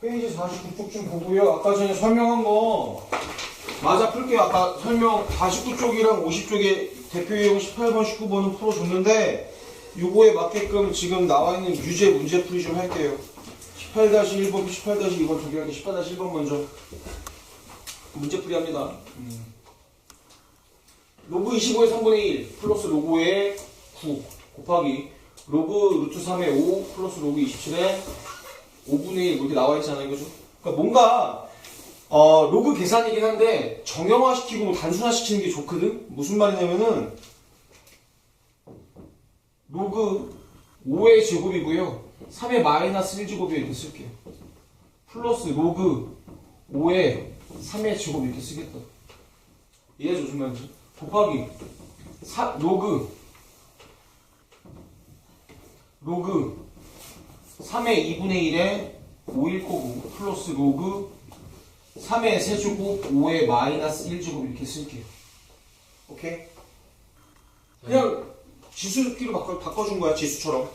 페이지 49쪽 좀 보고요. 아까 전에 설명한 거 맞아 풀게요. 아까 설명 49쪽이랑 50쪽에 대표 유형 18번, 19번은 풀어줬는데 요거에 맞게끔 지금 나와 있는 유제 문제 풀이 좀 할게요. 18-1번, 18-2번 두 개 할게 18-1번 먼저 문제 풀이 합니다. 음. 로그 25의 3분의 1 플러스 로그의 9 곱하기 로그 루트 3의 5 플러스 로그 27의 5분의 1 이렇게 나와 있잖아요, 그죠? 그러니까 뭔가 어, 로그 계산이긴 한데 정형화시키고 뭐 단순화시키는 게 좋거든. 무슨 말이냐면은 로그 5의 제곱이고요. 3의 마이너스 1제곱이 이렇게 쓸게요. 플러스 로그 5의 3의 제곱 이렇게 쓰겠다. 이해해줘 말인지? 곱하기 사, 로그 로그 3의 2분의 1에 5일 거고 플러스 로그 3의 세제곱 5의 마이너스 1제곱 이렇게 쓸게요. 오케이? 그냥 지수끼리 바꿔, 바꿔준 거야 지수처럼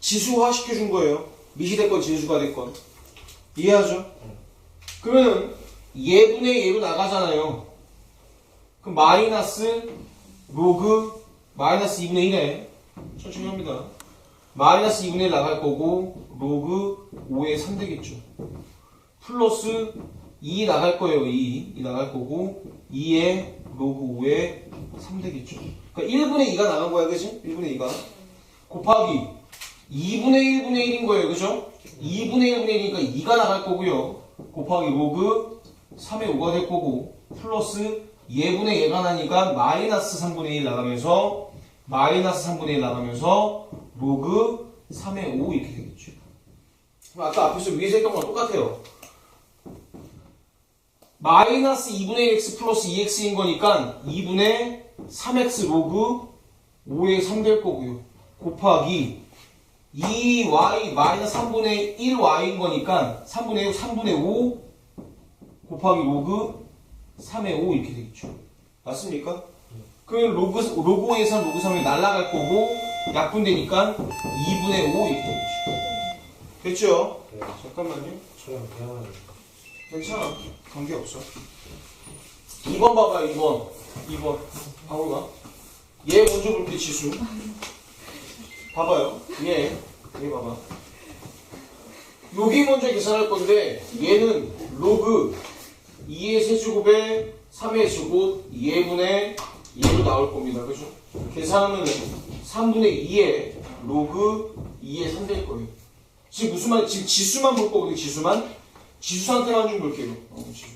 지수화 시켜준 거예요. 미시 됐건 진수가 됐건 이해하죠? 그러면 예분의 예로 나가잖아요. 그럼 마이너스 로그 마이너스 2분의 1에 천천히 합니다. 마이너스 2분의 1 나갈 거고 로그 5의 3 되겠죠. 플러스 2 나갈 거예요. 2. 2 나갈 거고 2에 로그 5의 3 되겠죠. 그러니까 1분의 2가 나간 거야. 그지? 1분의 2가. 곱하기 2분의 1분의 1인 거예요. 그죠? 2분의 1분의 1이니까 2가 나갈 거고요. 곱하기 로그 3의 5가 될 거고 플러스 예분의 예가 나니까 마이너스 3분의 1 나가면서 마이너스 3분의 1 나가면서 로그 3의 5 이렇게 되겠죠. 그럼 아까 앞에서 위에서 했던 거랑 똑같아요. 마이너스 2분의 x 플러스 2x인 거니까 2분의 3x 로그 5의 3 될 거고요. 곱하기 2y 마이너스 3분의 1y인 거니까 3분의 5, 3분의 5 곱하기 로그 3의 5 이렇게 되겠죠. 맞습니까? 그 로그, 로그 5에서 로그 3이 날라갈 거고 약분되니까 2분의 5 이렇게 되겠죠. 됐죠? 네. 잠깐만요. 저랑 대화를 괜찮아. 관계없어. 2번 봐봐, 2번. 2번. 방울가. 얘 먼저 볼게, 지수. 봐봐요. 얘. 얘 봐봐. 여기 먼저 계산할 건데, 얘는 로그 2의 세제곱에 3의 제곱 2분의 2로 나올 겁니다. 그죠? 계산하면 3분의 2의 로그 2의 3될 거예요. 지금 무슨 말, 지금 지수만 볼 거거든요, 지수만. 지수 상태만 좀 볼게요. 어, 지수.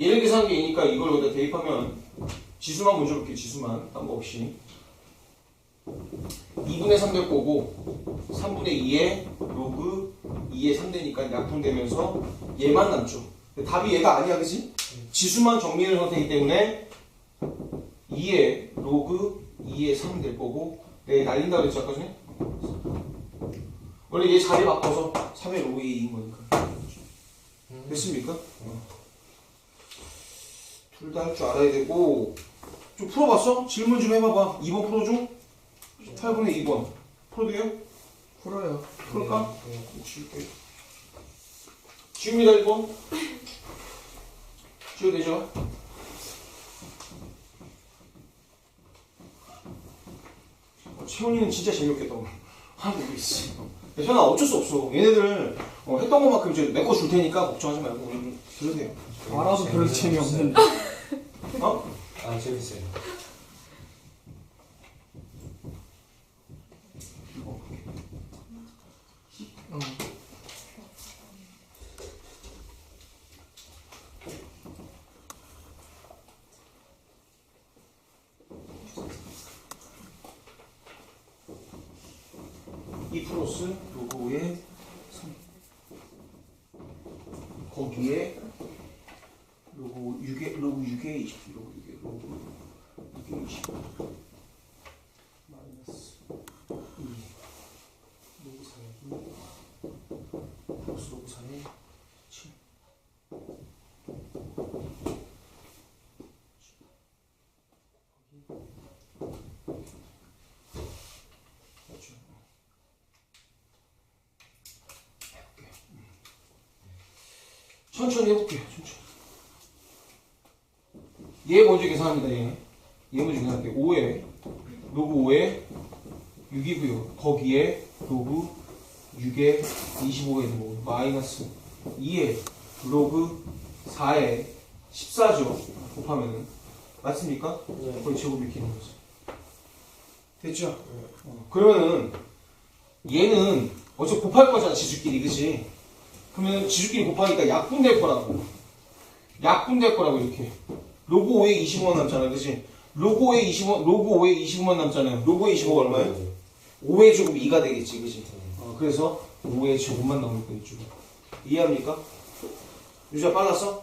얘를 계산한 게 얘니까 이걸 여기다 대입하면 지수만 먼저 볼게요. 지수만. 딴 거 없이. 2분의 3 될 거고 3분의 2에 로그 2의 3 되니까 약분되면서 얘만 남죠. 답이 얘가 아니야, 그지? 지수만 해도 되기 때문에 2에 로그 2의 3될 거고 네, 날린다 그랬죠, 아까 전에? 원래 얘 자리 바꿔서 3의 로그 2인 거니까. 됐습니까? 둘다 할 줄 알아야 되고 좀 풀어봤어? 질문 좀 해봐봐 2번 풀어줘? 8분의 2번 풀어도 돼요? 풀어요 풀까? 네. 지울게 지웁니다 1번 지워도 되죠? 어, 채원이는 진짜 재미없겠다 오늘 하고 있어 현아 어쩔 수 없어 얘네들 어, 했던 것만큼 이제 내 거 줄 테니까 걱정하지 말고 좀 들으세요 알아도 별로 재미없는데. 어? 아 재밌어요. 이 플러스 로고의 3 거기에 로고 6에 로고 6에 20 로고 6에 로고 6에 20 마이너스 2 로고 4에 2 플러스 로고 4에 7 그렇죠. 해볼게. 천천히 해볼게요. 천천히. 얘 먼저 계산합니다. 얘. 얘 먼저 계산할게요. 5에 로그 5에 6이고요. 거기에 로그 6에 25에 있는 거 마이너스 2에 로그 4에 14죠. 곱하면은 맞습니까? 네. 거의 제곱 이렇게 있는 거죠. 됐죠? 어, 그러면은 얘는 어차피 곱할 거잖아 지수끼리 그지? 그러면 지수끼리 곱하니까 약분 될 거라고 약분 될 거라고 이렇게 로그 5에 25만 남잖아 그지? 로그 5에 25 로그 5에 25만 남잖아요 5에 25가 얼마예요? 5의 제곱 2가 되겠지 그지? 어, 그래서 5의 제곱만 나올 거예요 이해합니까? 유주야 빨랐어?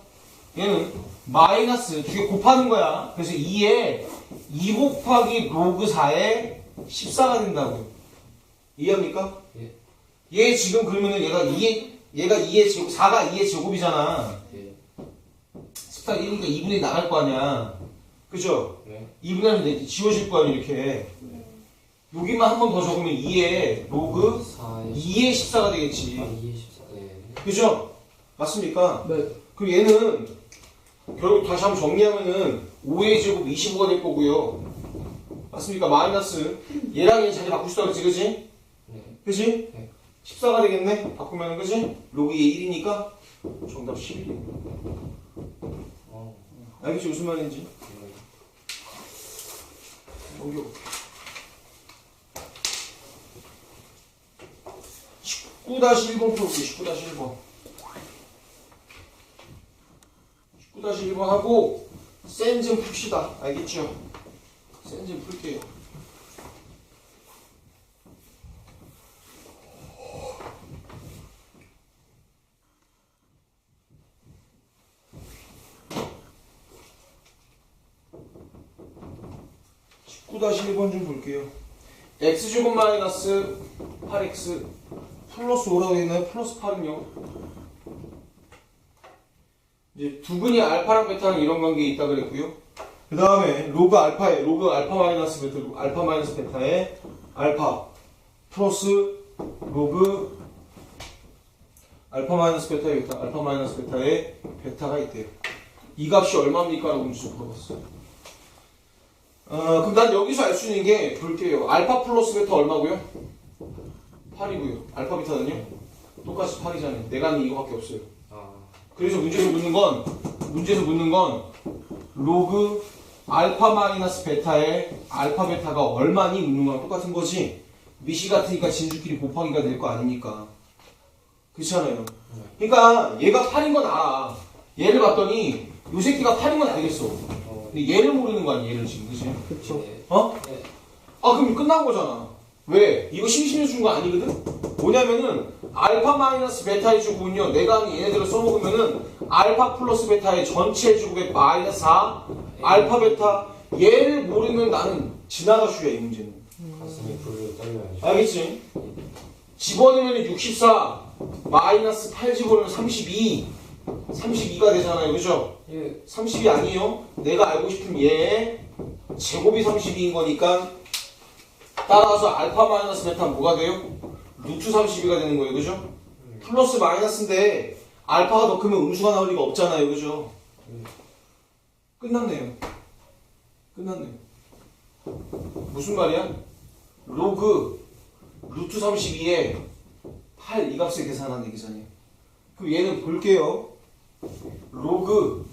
얘는 마이너스 두 개 곱하는 거야. 그래서 2에 2 곱하기 로그 4에 14가 된다고요. 이해합니까? 예. 얘 지금 그러면은 얘가 2의 얘가 2의 제곱 4가 2의 제곱이잖아. 예. 14 1이니까 2분의 1 나갈 거 아니야. 그죠? 네. 2분의 1 지워질 거 아니야 이렇게. 여기만 한 번 더 적으면 2의 로그 4에 2의 14가 되겠지. 2에 14. 네. 그죠? 맞습니까? 네. 그럼 얘는 결국 다시 한번 정리하면은 5의 제곱 25가 될 거고요. 맞습니까? 마이너스 얘랑 얘 자리 바꿀 수 있다 그랬지, 그지? 네. 그지? 네. 14가 되겠네? 바꾸면은, 그지? 로그 2의 1이니까 정답 11이에요. 어. 알겠지? 무슨 말인지? 네. 넘겨볼게. 19-1번 풀어볼게, 19-1번. 19-1번 하고, 센 좀 풉시다. 알겠죠? 센 좀 풀게요. 구 1번 좀 볼게요. x제곱 마이너스 8x 플러스 5라고 되어 있나요? 플러스 8은요? 이제 두근이 알파랑 베타는 이런 관계에 있다 그랬고요. 그 다음에 로그 알파에 로그 알파 마이너스 베타 알파 마이너스 베타에 알파 플러스 로그 알파 마이너스 베타에 베타 알파 마이너스 베타에 베타가 있대요. 이 값이 얼마입니까? 라고 문제 물어봤어요. 어, 그럼 난 여기서 알 수 있는 게 볼게요. 알파 플러스 베타 얼마고요? 8이고요. 알파 베타는요? 똑같이 8이잖아요. 내가 아는 이거밖에 없어요. 아. 그래서 문제에서 묻는 건 문제에서 묻는 건 로그 알파 마이너스 베타의 알파 베타가 얼마니 묻는 거랑 똑같은 거지. 미시 같으니까 진주끼리 곱하기가 될 거 아닙니까? 그렇잖아요. 그러니까 얘가 8인 건 알아. 얘를 봤더니 요 새끼가 8인 건 알겠어. 어. 근데 얘를 모르는 거 아니야, 얘를 지금, 그치? 그쵸. 네. 어? 네. 아, 그럼 끝난 거잖아. 왜? 이거 심심해 준거 아니거든? 뭐냐면은, 알파 마이너스 베타의 제곱은요, 내가 아는 얘네들을 써먹으면은, 알파 플러스 베타의 전체 제곱의 마이너스 4, 알파 베타, 얘를 모르면 나는 지나가 슈야, 이 문제는. 가슴이 불을 떨려야죠. 알겠지? 집어넣으면 64, 마이너스 8 집어넣으면 32, 32가 되잖아요, 그죠? 예. 30이 아니에요. 내가 알고 싶은 얘의 제곱이 32인 거니까 따라서 알파 마이너스 베타 뭐가 돼요? 루트 32가 되는 거예요. 그죠? 플러스 마이너스인데 알파가 더 크면 음수가 나올 리가 없잖아요. 그죠? 끝났네요. 끝났네요. 무슨 말이야? 로그 루트 32에 8 이 값을 계산하는 얘기잖아요. 그럼 얘는 볼게요. 로그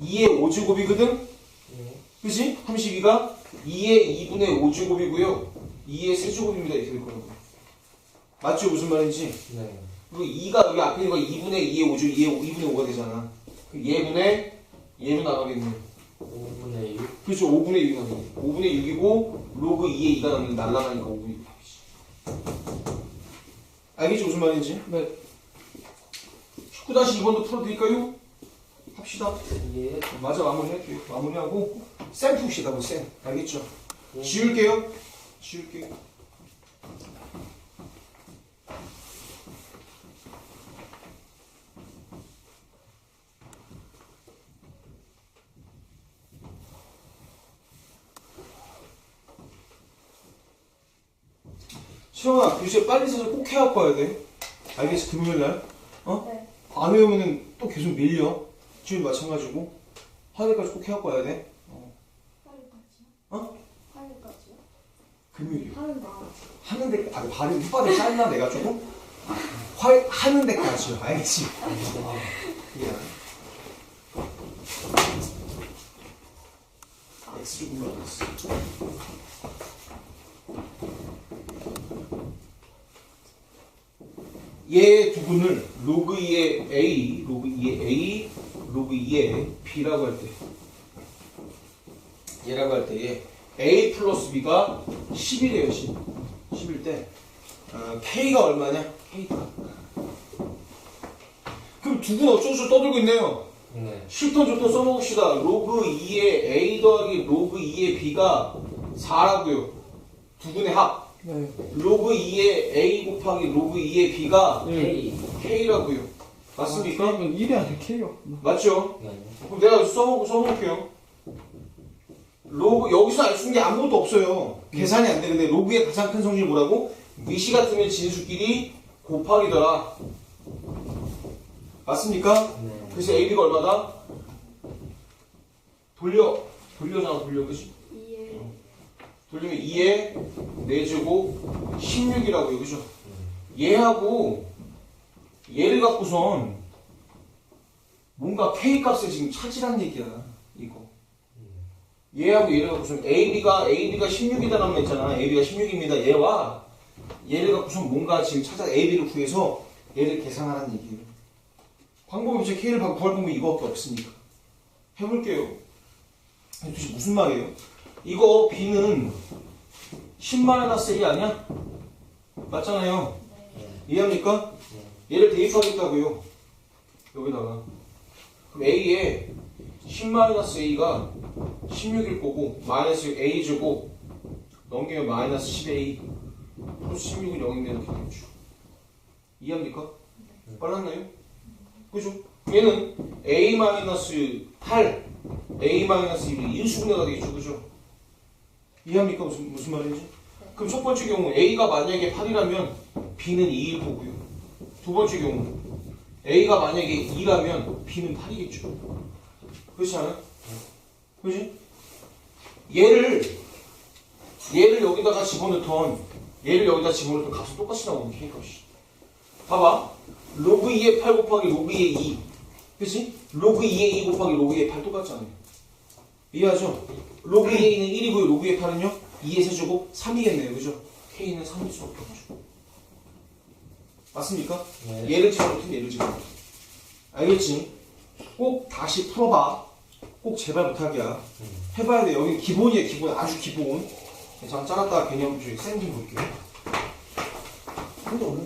2의 5제곱이거든? 네. 그지? 32가 2의 2분의 5제곱이고요. 2의 세제곱입니다. 이렇게 될 거라고. 맞죠? 무슨 말인지? 네. 그리고 2가 여기 앞에 있는 거 2분의 2의 5죠. 2의 2분의 5가 되잖아. 그 얘분의 얘로 나가겠네. 5분의 6. 그렇죠. 5분의 6이 나가네. 5분의 6이고 로그 2의 2가 나면 날라가니까 5분의 6 답이지. 알겠지? 무슨 말인지? 네. 19-2번도 풀어드릴까요? 합시다. 예. 맞아 마무리할게요. 마무리하고 쌤 풉시다. 뭐 쌤. 알겠죠? 지울게요. 지울게요. 시영아, 교시에 빨리 서서 꼭 해갖고 와야 돼. 알겠지? 금요일 날. 어? 네. 안 외우면은 또 계속 밀려. 지금 마찬가지고. 하늘까지 꼭 해갖고 와야 돼. 어. 화요일까지요? 어? 화요일까지요? 금요일이요. 하는 날. 하는 데, 아, 발음 혓바닥 짧나 내가 조금? 화, 하는 데까지요. 알겠지? 미안. X 조금 올라갔어. 얘 두근을 로그 2의 A, 로그 2의 A, 로그 2의 B라고 할 때. 얘라고 할 때에 A 플러스 B가 10이래요, 10. 10일 때. 어, K가 얼마냐? K가. 그럼 두근 어쩌고저쩌고 떠들고 있네요. 네. 싫던 좋던 써먹읍시다. 로그 2의 A 더하기 로그 2의 B가 4라고요. 두근의 합. 네. 로그 2의 A 곱하기 로그 2의 B가 K. K라고요. 맞습니까? 아, 그러면 1이 아니라 K요. 맞죠? 네. 그럼 내가 써먹고 써먹을게요. 로그 여기서 알 수 있는 게 아무것도 없어요. 계산이 안 돼. 근데 로그의 가장 큰 성질이 뭐라고? 위시 같으면 진수끼리 곱하기더라. 맞습니까? 네. 그래서 AB가 얼마다? 돌려. 돌려잖아, 돌려. 그지? 돌리면 2에 4제곱 16이라고요. 그죠? 얘하고 얘를 갖고선 뭔가 K 값을 지금 찾으란 얘기야. 이거. 얘하고 얘를 갖고선 AB가 AB가 16이다라는 했잖아. AB가 16입니다. 얘와 얘를 갖고선 뭔가 지금 찾아 AB를 구해서 얘를 계산하라는 얘기예요. 방법이 이제 K를 구할 방법이 이거밖에 없으니까. 해볼게요. 도대체 무슨 말이에요? 이거 B는 10마이너스 1이 아니야? 맞잖아요. 이해합니까? 얘를 대입하겠다고요. 여기다가. 그럼 A에 10-A가 16일 거고 마이너스 A 주고 넘기면 마이너스 10A 플러스 16은 0인데 이렇게 되죠. 이해합니까? 빨랐나요? 그죠? 얘는 A 마이너스 8 A 마이너스 1이 인수분해가 되겠죠. 그죠? 이해합니까? 무슨, 무슨 말인지? 그럼 첫 번째 경우 A가 만약에 8이라면 B는 2일 거고요. 두 번째 경우 A가 만약에 2라면 B는 8이겠죠. 그렇지 않아요? 그지? 얘를 얘를 여기다가 집어넣던 얘를 여기다 집어넣던 값은 똑같이 나오는 K 값이. 봐봐. 로그 2의 8 곱하기 로그 2의 2. 그치? 로그 2의 2 곱하기 로그 2의 8 똑같잖아요. 이해하죠? 로그 2의 2는 1이고요. 로그 2의 8은요? 2의 세제곱 3이겠네요. 그죠? K는 3일 수밖에 없죠. 맞습니까? 네. 얘를 집어넣든 얘를 집어넣든. 알겠지? 꼭 다시 풀어봐. 꼭 제발 부탁이야. 해봐야 돼. 여기 기본이에요. 기본. 아주 기본. 잠깐 짜놨다가 개념 중에 쌤좀 볼게요. 근데 얼마